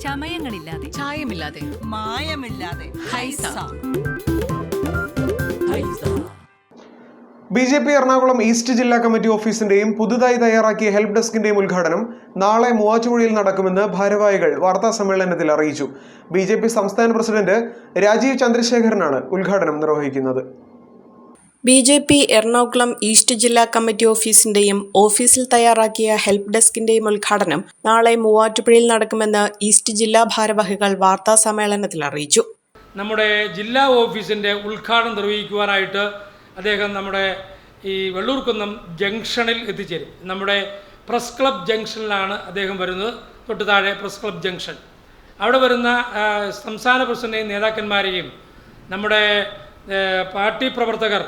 ചമയങ്ങളില്ലാതെ. ചായമില്ലാതെ. മായമില്ലാതെ. Haiza. B J P Ernakulam east ജില്ലാ കമ്മിറ്റി ഓഫീസിന്റെയും പുതുതായി തയ്യാറാക്കിയ ഹെൽപ്പ് ഡെസ്കിന്റെയും ഉദ്ഘാടനം നാളെ മൂവാറ്റുപുഴയിൽ നടക്കുമെന്ന് ഭാരവാഹികൾ വാർത്താ സമ്മേളനത്തിൽ അറിയിച്ചു. ബി ജെ പി സംസ്ഥാന പ്രസിഡന്റ് രാജീവ് ചന്ദ്രശേഖരനാണ് ഉദ്ഘാടനം നിർവഹിക്കുന്നത്. B J P Ernakulam east ജില്ലാ കമ്മിറ്റി ഓഫീസിന്റെയും ഓഫീസിൽ തയ്യാറാക്കിയ ഹെൽപ്പ് ഡെസ്കിന്റെയും ഉദ്ഘാടനം നാളെ മൂവാറ്റുപുഴയിൽ നടക്കുമെന്ന് ഈസ്റ്റ് ജില്ലാ ഭാരവാഹികൾ വാർത്താ സമ്മേളനത്തിൽ അറിയിച്ചു. നമ്മുടെ ജില്ലാ ഓഫീസിന്റെ ഉദ്ഘാടനം നിർവഹിക്കുവാനായിട്ട് അദ്ദേഹം നമ്മുടെ ഈ വെള്ളൂർക്കുന്നം ജംഗ്ഷനിൽ എത്തിച്ചേരും. നമ്മുടെ പ്രസ് ക്ലബ് ജംഗ്ഷനിലാണ് അദ്ദേഹം വരുന്നത്. തൊട്ട് താഴെ പ്രസ് ക്ലബ് ജംഗ്ഷൻ. അവിടെ വരുന്ന സംസ്ഥാന പ്രസിഡന്റെയും നേതാക്കന്മാരെയും നമ്മുടെ പാർട്ടി പ്രവർത്തകർ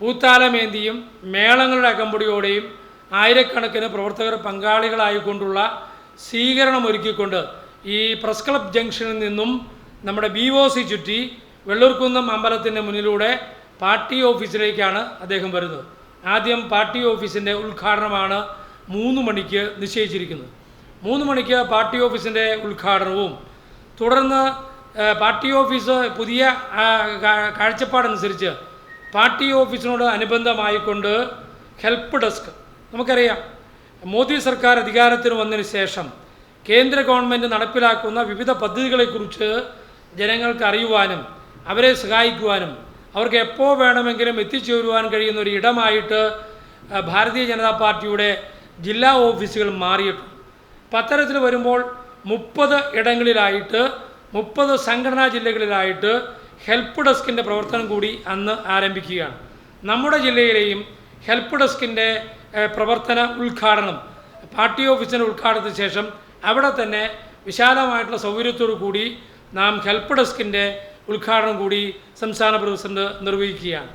പൂത്താലമേന്തിയും മേളങ്ങളുടെ അകമ്പടിയോടെയും ആയിരക്കണക്കിന് പ്രവർത്തകർ പങ്കാളികളായിക്കൊണ്ടുള്ള സ്വീകരണം ഒരുക്കിക്കൊണ്ട് ഈ പ്രസ് ക്ലബ് ജംഗ്ഷനിൽ നിന്നും നമ്മുടെ ബി ഒ സി ചുറ്റി വെള്ളൂർക്കുന്നം അമ്പലത്തിന്റെ മുന്നിലൂടെ പാർട്ടി ഓഫീസിലേക്കാണ് അദ്ദേഹം വരുന്നത്. ആദ്യം പാർട്ടി ഓഫീസിന്റെ ഉദ്ഘാടനമാണ് മൂന്ന് മണിക്ക് നിശ്ചയിച്ചിരിക്കുന്നത്. മൂന്ന് മണിക്ക് പാർട്ടി ഓഫീസിന്റെ ഉദ്ഘാടനവും തുടർന്ന് പാർട്ടി ഓഫീസ് പുതിയ കാഴ്ചപ്പാടനുസരിച്ച് പാർട്ടി ഓഫീസിനോട് അനുബന്ധമായിക്കൊണ്ട് ഹെൽപ്പ് ഡെസ്ക്. നമുക്കറിയാം മോദി സർക്കാർ അധികാരത്തിന് വന്നതിന് ശേഷം കേന്ദ്ര ഗവൺമെന്റ് നടപ്പിലാക്കുന്ന വിവിധ പദ്ധതികളെക്കുറിച്ച് ജനങ്ങൾക്ക് അറിയുവാനും അവരെ സഹായിക്കുവാനും അവർക്ക് എപ്പോൾ വേണമെങ്കിലും എത്തിച്ചേരുവാൻ കഴിയുന്ന ഒരു ഇടമായിട്ട് ഭാരതീയ ജനതാ പാർട്ടിയുടെ ജില്ലാ ഓഫീസുകൾ മാറിയിട്ടുണ്ട്. അപ്പം അത്തരത്തിൽ വരുമ്പോൾ മുപ്പത് ഇടങ്ങളിലായിട്ട് മുപ്പത് സംഘടനാ ജില്ലകളിലായിട്ട് ഹെൽപ്പ് ഡെസ്കിന്റെ പ്രവർത്തനം കൂടി അന്ന് ആരംഭിക്കുകയാണ്. നമ്മുടെ ജില്ലയിലെയും ഹെൽപ്പ് ഡെസ്കിന്റെ പ്രവർത്തന ഉദ്ഘാടനം പാർട്ടി ഓഫീസിന്റെ ഉദ്ഘാടനത്തിന് ശേഷം അവിടെ തന്നെ വിശാലമായിട്ടുള്ള സൗകര്യത്തോടു കൂടി നാം ഹെൽപ്പ് ഡെസ്കിന്റെ ഉദ്ഘാടനം കൂടി സംസ്ഥാന പ്രസിഡന്റ് നിർവഹിക്കുകയാണ്.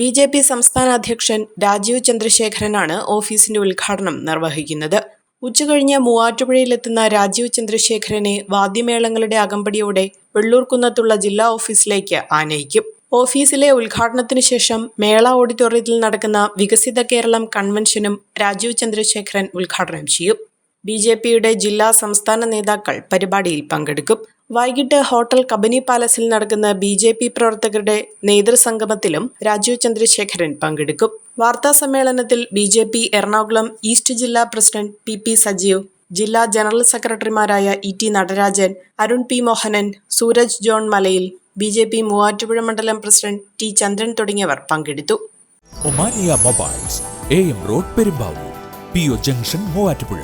ബി ജെ പി സംസ്ഥാന അധ്യക്ഷൻ രാജീവ് ചന്ദ്രശേഖരനാണ് ഓഫീസിന്റെ ഉദ്ഘാടനം നിർവഹിക്കുന്നത്. ഉച്ചകഴിഞ്ഞ് മൂവാറ്റുപുഴയിലെത്തുന്ന രാജീവ് ചന്ദ്രശേഖരനെ വാദ്യമേളങ്ങളുടെ അകമ്പടിയോടെ വെള്ളൂർക്കുന്നത്തുള്ള ജില്ലാ ഓഫീസിലേക്ക് ആനയിക്കും. ഓഫീസിലെ ഉദ്ഘാടനത്തിനു ശേഷം മേള ഓഡിറ്റോറിയത്തിൽ നടക്കുന്ന വികസിത കേരളം കൺവെൻഷനും രാജീവ് ചന്ദ്രശേഖരൻ ഉദ്ഘാടനം ചെയ്യും. ബി ജെ പിയുടെ ജില്ലാ സംസ്ഥാന നേതാക്കൾ പരിപാടിയിൽ പങ്കെടുക്കും. വൈകിട്ട് ഹോട്ടൽ കബനി പാലസിൽ നടക്കുന്ന ബി ജെ പി പ്രവർത്തകരുടെ നേതൃസംഗമത്തിലും രാജീവ് ചന്ദ്രശേഖരൻ പങ്കെടുക്കും. വാർത്താ സമ്മേളനത്തിൽ B J P Ernakulam east ജില്ലാ പ്രസിഡന്റ് പി പി സജീവ് ജില്ലാ ജനറൽ സെക്രട്ടറിമാരായ E T Natarajan Arun P Mohanan Sooraj John Malayil B J P Muvattupuzha മണ്ഡലം പ്രസിഡന്റ് ടി ചന്ദ്രൻ തുടങ്ങിയവർ പങ്കെടുത്തു. Omania mobiles A M road Perumbavoor P O junction Muvattupuzha.